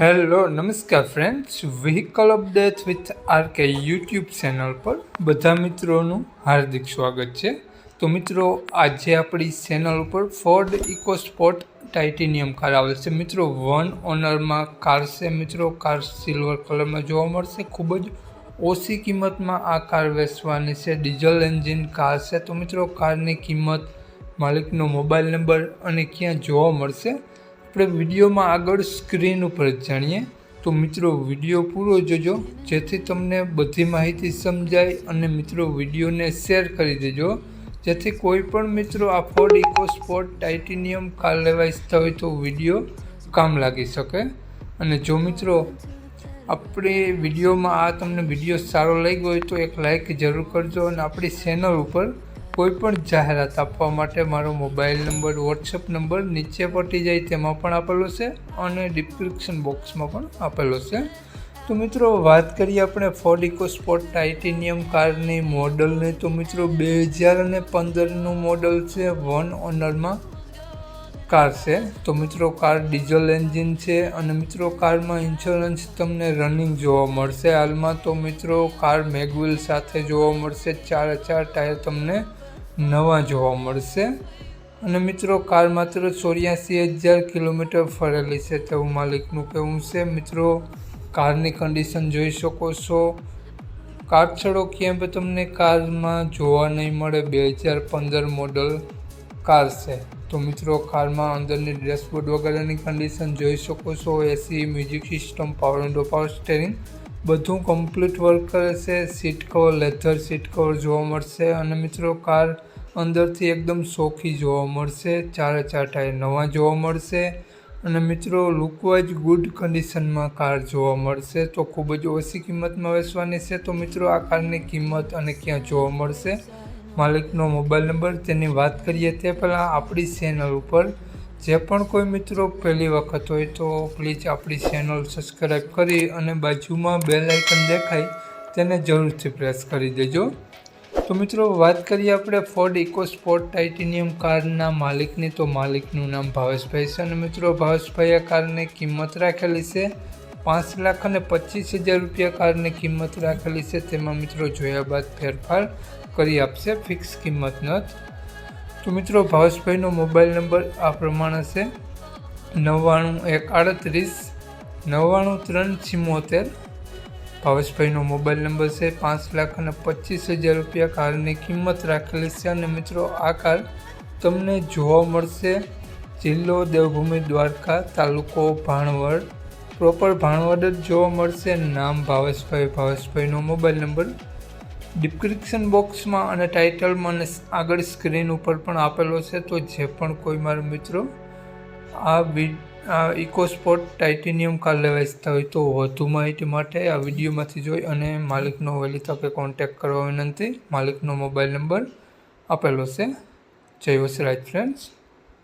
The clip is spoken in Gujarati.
હેલો નમસ્કાર friends vehicle update with RK YouTube channel પર બધા મિત્રોનું હાર્દિક સ્વાગત છે. તો મિત્રો, આજે આપણી ચેનલ ઉપર ફોર્ડ ઇકોસ્પોર્ટ ટાઇટેનિયમ કાર આવે છે. મિત્રો વન ઓનરમાં કાર છે. મિત્રો કાર સિલ્વર કલરમાં જોવા મળશે. ખૂબ જ ઓછી કિંમતમાં આ કાર વેચવાની છે. ડીઝલ એન્જિન કાર છે. તો મિત્રો કારની કિંમત, માલિકનો મોબાઈલ નંબર અને ક્યાં જોવા મળશે? આપણે વિડીયોમાં આગળ સ્ક્રીન ઉપર જાણીએ. તો મિત્રો, વીડિયો પૂરો જોજો. જેથી તમને બધી માહિતી સમજાય અને મિત્રો, વિડીયોને શેર કરી દેજો. જેથી કોઈ પણ મિત્રો આ ફોર્ડ ઇકોસ્પોર્ટ ટાઇટેનિયમ કાર લેવા ઈચ્છતા હોય તો વીડિયો કામ લાગી શકે. અને જો મિત્રો, આપણે વિડીયોમાં આ તમને વીડિયો સારો લાગ્યો હોય તો એક લાઇક જરૂર કરજો અને આપણી ચેનલ ઉપર કોઈ પણ જાહેરાત આપવા માટે મારો મોબાઈલ નંબર વોટ્સઅપ નંબર નીચે પટી જાય તેમાં પણ આપેલો છે અને ડિસ્ક્રિપ્શન બોક્સમાં પણ આપેલો છે. તો મિત્રો, વાત કરીએ આપણે ફોર્ડ ઇકોસ્પોર્ટ ટાઇટેનિયમ કારની મોડલની. તો મિત્રો, બે હજાર અને પંદરનું મોડલ છે વન ઓનરમાં કાર છે. તો મિત્રો, કાર ડીઝલ એન્જિન છે અને મિત્રો, કારમાં ઇન્સ્યોરન્સ તમને રનિંગ જોવા મળશે. હાલમાં તો મિત્રો, કાર મેગવિલ સાથે જોવા મળશે. ચાર ચાર ટાયર તમને નવા જોવા મળશે. અને મિત્રો કાર માત્ર ચોર્યાસી હજાર કિલોમીટર ફરેલી છે તેવું માલિકનું કહેવું છે. મિત્રો, કારની કન્ડિશન જોઈ શકો છો. કાટછડો ક્યાંય પણ તમને કારમાં જોવા નહીં મળે. બે હજાર પંદર મોડલ કાર છે. તો મિત્રો, કારમાં અંદરની ડેશબોર્ડ વગેરેની કન્ડિશન જોઈ શકો છો. AC music system power window power steering બધું કમ્પ્લીટ વર્ક કરે છે. Seat cover leather seat cover જોવા મળશે. અને મિત્રો, કાર અંદરથી એકદમ સોખી જોવા મળશે, ચારે ચાર ટાયર નવા જોવા મળશે અને મિત્રો, લુકવાઇઝ ગુડ કન્ડિશનમાં કાર જોવા મળશે. તો ખૂબ જ ઓછી કિંમતમાં વેચવાની છે. તો મિત્રો, આ કારની કિંમત અને ક્યાં જોવા મળશે? માલિકનો મોબાઈલ નંબર, તેની વાત કરીએ તે પહેલાં આપણી ચેનલ ઉપર. જે પણ કોઈ મિત્રો પહેલી વખત હોય તો પ્લીઝ આપણી ચેનલ સબસ્ક્રાઈબ કરી અને બાજુમાં બેલ આઇકન દેખાય, તેને જરૂરથી પ્રેસ કરી દેજો. તો મિત્રો, વાત કરીએ આપણે ફોર્ડ ઇકોસ્પોર્ટ ટાઇટેનિયમ કારના માલિકની. તો માલિકનું નામ ભાવેશભાઈ છે અને મિત્રો, ભાવેશભાઈ આ કારની કિંમત રાખેલી છે પાંચ લાખ અને પચીસ હજાર રૂપિયા કારની કિંમત રાખેલી છે. તેમાં મિત્રો, જોયા બાદ ફેરફાર કરી આપશે ફિક્સ કિંમત નથી તો મિત્રો, ભાવેશભાઈનો મોબાઈલ નંબર આ પ્રમાણે છે નવ્વાણું એક આડત્રીસ, નવ્વાણું ત્રણ ચિમ્મોતેર ભાવેશભાઈનો મોબાઈલ નંબર છે પાંચ લાખ અને પચીસ હજાર રૂપિયા કારની કિંમત રાખેલી છે અને મિત્રો આ કાર તમને જોવા મળશે જિલ્લો દેવભૂમિ દ્વારકા, તાલુકો ભાણવડ. પ્રોપર ભાણવડ જ જોવા મળશે. નામ ભાવેશભાઈ. ભાવેશભાઈનો મોબાઈલ નંબર ડિસ્ક્રિપ્શન બોક્સમાં અને ટાઇટલમાં અને આગળ સ્ક્રીન ઉપર પણ આપેલો છે. તો જે પણ કોઈ મારા મિત્રો આ આ ઇકોસ્પોર્ટ ટાઇટેનિયમ કાર લેવા ઈચ્છતા હોય તો વધુ માહિતી માટે આ વિડીયોમાંથી જોઈ અને માલિકનો વહેલી તકે કોન્ટેક્ટ કરવા વિનંતી. માલિકનો મોબાઈલ નંબર આપેલો છે. જય વસરાજ ફ્રેન્ડ્સ